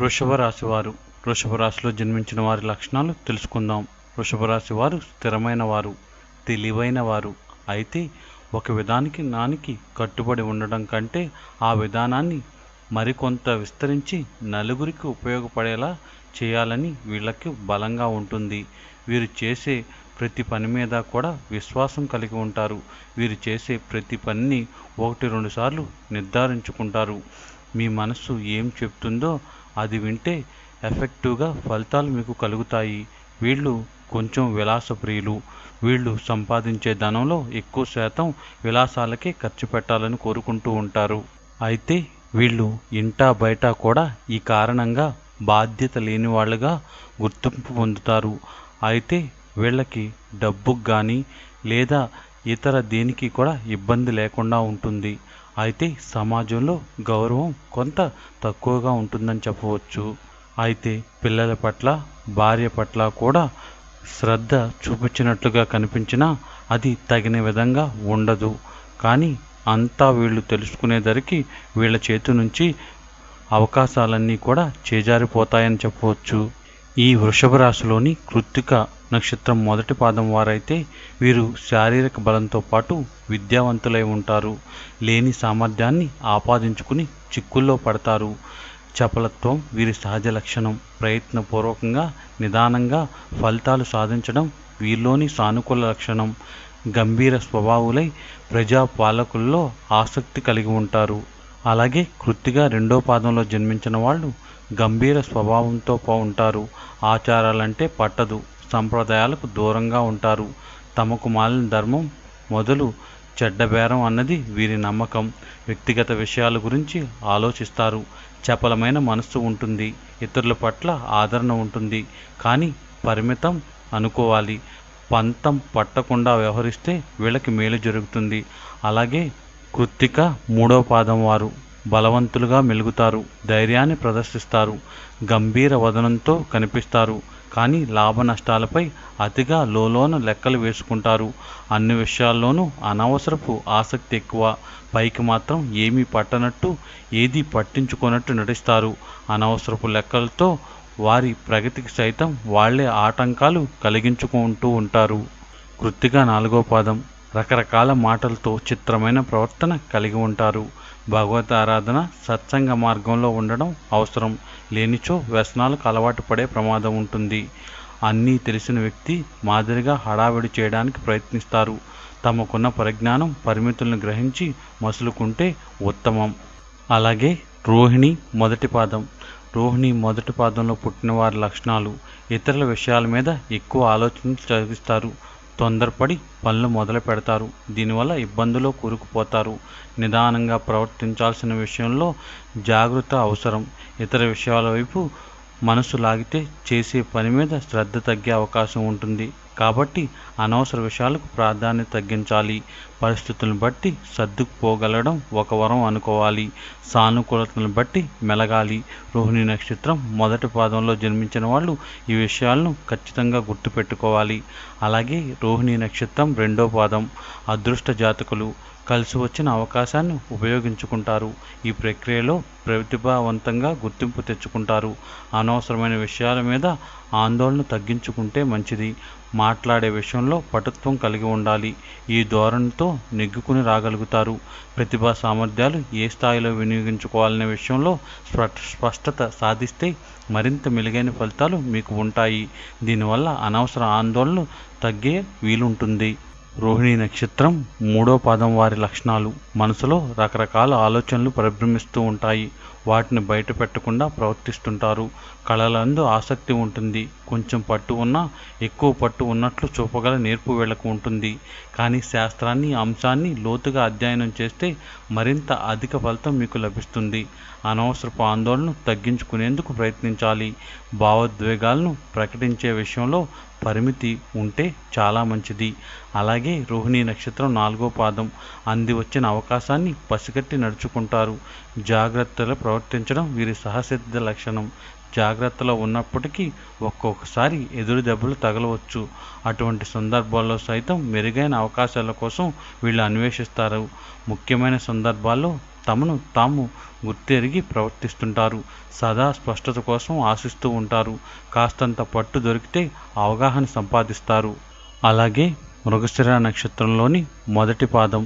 వృషభ రాశి వారు. వృషభ రాశిలో జన్మించిన వారి లక్షణాలు తెలుసుకుందాం. వృషభ రాశి వారు స్థిరమైన వారు తెలివైన వారు. అయితే ఒక విధానికి నానికి కట్టుబడి ఉండడం కంటే ఆ విధానాన్ని మరికొంత విస్తరించి నలుగురికి ఉపయోగపడేలా చేయాలని వీళ్ళకి బలంగా ఉంటుంది. వీరు చేసే ప్రతి పని మీద కూడా విశ్వాసం కలిగి ఉంటారు. వీరు చేసే ప్రతి పనిని ఒకటి రెండు సార్లు నిర్ధారించుకుంటారు. మీ మనస్సు ఏం చెప్తుందో అది వింటే ఎఫెక్టివ్గా ఫలితాలు మీకు కలుగుతాయి. వీళ్ళు కొంచెం విలాసప్రియులు. వీళ్ళు సంపాదించే ధనంలో ఎక్కువ శాతం విలాసాలకే ఖర్చు పెట్టాలని కోరుకుంటూ ఉంటారు. అయితే వీళ్ళు ఇంటా బయట కూడా ఈ కారణంగా బాధ్యత లేని వాళ్ళుగా గుర్తింపు పొందుతారు. అయితే వీళ్ళకి డబ్బుకు కానీ లేదా ఇతర దేనికి కూడా ఇబ్బంది లేకుండా ఉంటుంది. అయితే సమాజంలో గౌరవం కొంత తక్కువగా ఉంటుందని చెప్పవచ్చు. అయితే పిల్లల పట్ల భార్య పట్ల కూడా శ్రద్ధ చూపించినట్లుగా కనిపించినా అది తగిన విధంగా ఉండదు. కానీ అంతా వీళ్ళు తెలుసుకునేసరికి వీళ్ళ చేతి నుంచి అవకాశాలన్నీ కూడా చేజారిపోతాయని చెప్పవచ్చు. ఈ వృషభ రాశిలోని కృత్తిక నక్షత్రం మొదటి పాదం వారైతే వీరు శారీరక బలంతో పాటు విద్యావంతులై ఉంటారు. లేని సామర్థ్యాన్ని ఆపాదించుకుని చిక్కుల్లో పడతారు. చపలత్వం వీరి సహజ లక్షణం. ప్రయత్నపూర్వకంగా నిదానంగా ఫలితాలు సాధించడం వీరిలోని సానుకూల లక్షణం. గంభీర స్వభావులై ప్రజా పాలకుల్లో ఆసక్తి కలిగి ఉంటారు. అలాగే కృత్తిగా రెండో పాదంలో జన్మించిన వాళ్ళు గంభీర స్వభావంతో ఉంటారు. ఆచారాలంటే పట్టదు. సంప్రదాయాలకు దూరంగా ఉంటారు. తమకు మాలిన ధర్మం మొదలు చెడ్డ బేరం అన్నది వీరి నమ్మకం. వ్యక్తిగత విషయాల గురించి ఆలోచిస్తారు. చపలమైన మనస్సు ఉంటుంది. ఇతరుల పట్ల ఆదరణ ఉంటుంది. కానీ పరిమితం అనుకోవాలి. పంతం పట్టకుండా వ్యవహరిస్తే వీళ్ళకి మేలు జరుగుతుంది. అలాగే కృత్తిక మూడో పాదం వారు బలవంతులుగా మెలుగుతారు. ధైర్యాన్ని ప్రదర్శిస్తారు. గంభీర వదనంతో కనిపిస్తారు. కానీ లాభ నష్టాలపై అతిగా లోలోన లెక్కలు వేసుకుంటారు. అన్ని విషయాల్లోనూ అనవసరపు ఆసక్తి ఎక్కువ. పైకి మాత్రం ఏమీ పట్టనట్టు ఏది పట్టించుకున్నట్టు నటిస్తారు. అనవసరపు లెక్కలతో వారి ప్రగతికి సైతం వాళ్ళే ఆటంకాలు కలిగించుకుంటూ ఉంటారు. కృత్తిగా నాలుగో పాదం. రకరకాల మాటలతో చిత్రమైన ప్రవర్తన కలిగి ఉంటారు. భగవత్ ఆరాధన సత్సంగ మార్గంలో ఉండడం అవసరం. లేనిచో వ్యసనాలకు అలవాటు పడే ప్రమాదం ఉంటుంది. అన్నీ తెలిసిన వ్యక్తి మాదిరిగా హడావిడి చేయడానికి ప్రయత్నిస్తారు. తమకున్న పరిజ్ఞానం పరిమితులను గ్రహించి మసులుకుంటే ఉత్తమం. అలాగే రోహిణి మొదటి పాదం. రోహిణి మొదటి పాదంలో పుట్టిన వారి లక్షణాలు ఇతరుల విషయాల మీద ఎక్కువ ఆలోచన సాగిస్తారు తొందరపడి పనులు మొదలు పెడతారు. దీనివల్ల ఇబ్బందులో కూరుకుపోతారు. నిదానంగా ప్రవర్తించాల్సిన విషయంలో జాగ్రత్త అవసరం. ఇతర విషయాల వైపు మనసు లాగితే చేసే పని మీద శ్రద్ధ తగ్గే అవకాశం ఉంటుంది. కాబట్టి అనవసర విషయాలకు ప్రాధాన్యత తగ్గించాలి. పరిస్థితులను బట్టి సర్దుకుపోగలడం ఒక వరం అనుకోవాలి. సానుకూలతను బట్టి మెలగాలి. రోహిణి నక్షత్రం మొదటి పాదంలో జన్మించిన వాళ్ళు ఈ విషయాలను ఖచ్చితంగా గుర్తుపెట్టుకోవాలి. అలాగే రోహిణి నక్షత్రం రెండో పాదం అదృష్ట జాతకులు కలిసి వచ్చిన అవకాశాన్ని ఉపయోగించుకుంటారు. ఈ ప్రక్రియలో ప్రతిభావంతంగా గుర్తింపు తెచ్చుకుంటారు. అనవసరమైన విషయాల మీద ఆందోళన తగ్గించుకుంటే మంచిది. మాట్లాడే విషయంలో పటుత్వం కలిగి ఉండాలి. ఈ ధోరణితో నెగ్గుకుని రాగలుగుతారు. ప్రతిభా సామర్థ్యాలు ఏ స్థాయిలో వినియోగించుకోవాలనే విషయంలో స్పష్టత సాధిస్తే మరింత మెరుగైన ఫలితాలు మీకు ఉంటాయి. దీనివల్ల అనవసర ఆందోళనలు తగ్గే వీలుంటుంది. రోహిణి నక్షత్రం మూడో పాదం వారి లక్షణాలు. మనసులో రకరకాల ఆలోచనలు పరిభ్రమిస్తూ ఉంటాయి. వాటిని బయట పెట్టకుండా ప్రవర్తిస్తుంటారు. కళలందు ఆసక్తి ఉంటుంది. కొంచెం పట్టు ఉన్నా ఎక్కువ పట్టు ఉన్నట్లు చూపగల నేర్పు వీళ్ళకు ఉంటుంది. కానీ శాస్త్రాన్ని అంశాన్ని లోతుగా అధ్యయనం చేస్తే మరింత అధిక ఫలితం మీకు లభిస్తుంది. అనవసరపు ఆందోళన తగ్గించుకునేందుకు ప్రయత్నించాలి. భావోద్వేగాలను ప్రకటించే విషయంలో పరిమితి ఉంటే చాలా మంచిది. అలాగే రోహిణి నక్షత్రం నాలుగో పాదం. అంది వచ్చిన అవకాశాన్ని పసిగట్టి నడుచుకుంటారు. జాగ్రత్తలు ప్రవర్తించడం వీరి సహసిద్ధ లక్షణం. జాగ్రత్తలో ఉన్నప్పటికీ ఒక్కొక్కసారి ఎదురు దెబ్బలు తగలవచ్చు. అటువంటి సందర్భాల్లో సైతం మెరుగైన అవకాశాల కోసం వీళ్ళు అన్వేషిస్తారు. ముఖ్యమైన సందర్భాల్లో తమను తాము గుర్తెరిగి ప్రవర్తిస్తుంటారు. సదా స్పష్టత కోసం ఆశిస్తూ ఉంటారు. కాస్తంత పట్టు దొరికితే అవగాహన సంపాదిస్తారు. అలాగే మృగశిర నక్షత్రంలోని మొదటి పాదం.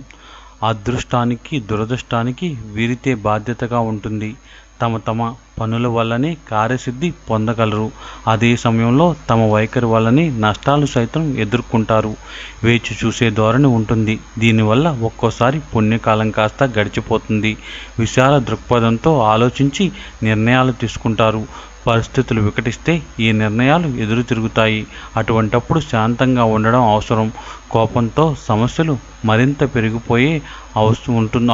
అదృష్టానికి దురదృష్టానికి వీరితే బాధ్యతగా ఉంటుంది. తమ తమ పనుల వల్లనే కార్యసిద్ధి పొందగలరు. అదే సమయంలో తమ వైఖరి వల్లనే నష్టాలు సైతం ఎదుర్కొంటారు. వేచి చూసే ధోరణి ఉంటుంది. దీనివల్ల ఒక్కోసారి పుణ్యకాలం కాస్త గడిచిపోతుంది. విశాల దృక్పథంతో ఆలోచించి నిర్ణయాలు తీసుకుంటారు. పరిస్థితులు వికటిస్తే ఈ నిర్ణయాలు ఎదురు తిరుగుతాయి. అటువంటప్పుడు శాంతంగా ఉండడం అవసరం. కోపంతో సమస్యలు మరింత పెరిగిపోయే అవసరం ఉంటున్న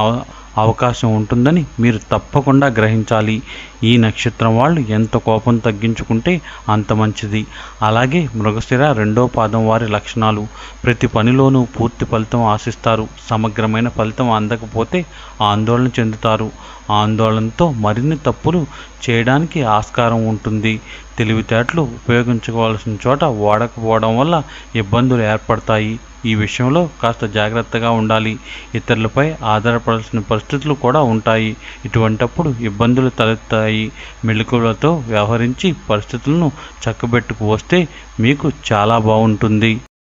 అవకాశం ఉంటుందని మీరు తప్పకుండా గ్రహించాలి. ఈ నక్షత్రం వాళ్ళు ఎంత కోపం తగ్గించుకుంటే అంత మంచిది. అలాగే మృగశిర రెండో పాదం వారి లక్షణాలు. ప్రతి పనిలోనూ పూర్తి ఫలితం ఆశిస్తారు. సమగ్రమైన ఫలితం అందకపోతే ఆందోళన చెందుతారు. ఆందోళనతో మరిన్ని తప్పులు చేయడానికి ఆస్కారం ఉంటుంది. తెలివితేటలు ఉపయోగించుకోవాల్సిన చోట వాడకపోవడం వల్ల ఇబ్బందులు ఏర్పడతాయి. ఈ విషయంలో కాస్త జాగ్రత్తగా ఉండాలి. ఇతరులపై ఆధారపడాల్సిన పరిస్థితులు కూడా ఉంటాయి. ఇటువంటప్పుడు ఇబ్బందులు తలెత్తాయి. మెళుకువలతో వ్యవహరించి పరిస్థితులను చక్కబెట్టుకు వస్తే మీకు చాలా బాగుంటుంది.